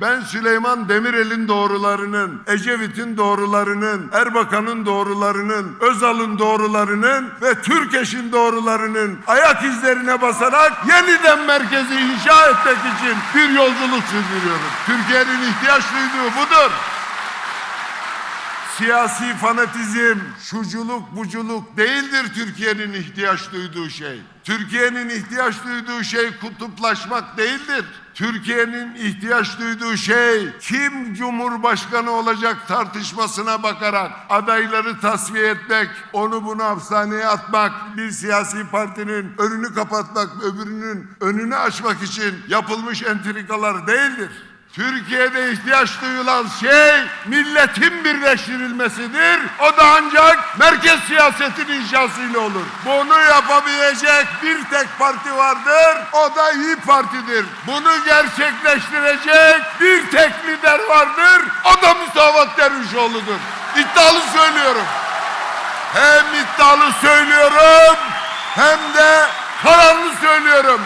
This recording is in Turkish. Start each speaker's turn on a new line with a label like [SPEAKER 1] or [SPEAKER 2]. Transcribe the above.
[SPEAKER 1] Ben Süleyman Demirel'in doğrularının, Ecevit'in doğrularının, Erbakan'ın doğrularının, Özal'ın doğrularının ve Türkeş'in doğrularının ayak izlerine basarak yeniden merkezi inşa etmek için bir yolculuk sürdürüyorum. Türkiye'nin ihtiyaç duyduğu budur. Siyasi fanatizm, şuculuk, buculuk değildir Türkiye'nin ihtiyaç duyduğu şey. Türkiye'nin ihtiyaç duyduğu şey kutuplaşmak değildir. Türkiye'nin ihtiyaç duyduğu şey kim cumhurbaşkanı olacak tartışmasına bakarak adayları tasfiye etmek, onu bunu hapishaneye atmak, bir siyasi partinin önünü kapatmak, öbürünün önünü açmak için yapılmış entrikalar değildir. Türkiye'de ihtiyaç duyulan şey milletin birleştirilmesidir. O da ancak merkez siyasetin inşasıyla olur. Bunu yapabilecek bir tek parti vardır. O da İyi Parti'dir. Bunu gerçekleştirecek bir tek lider vardır. O da Mustafa Dervişoğlu'dur. İddialı söylüyorum. Hem iddialı söylüyorum hem de kararlı söylüyorum.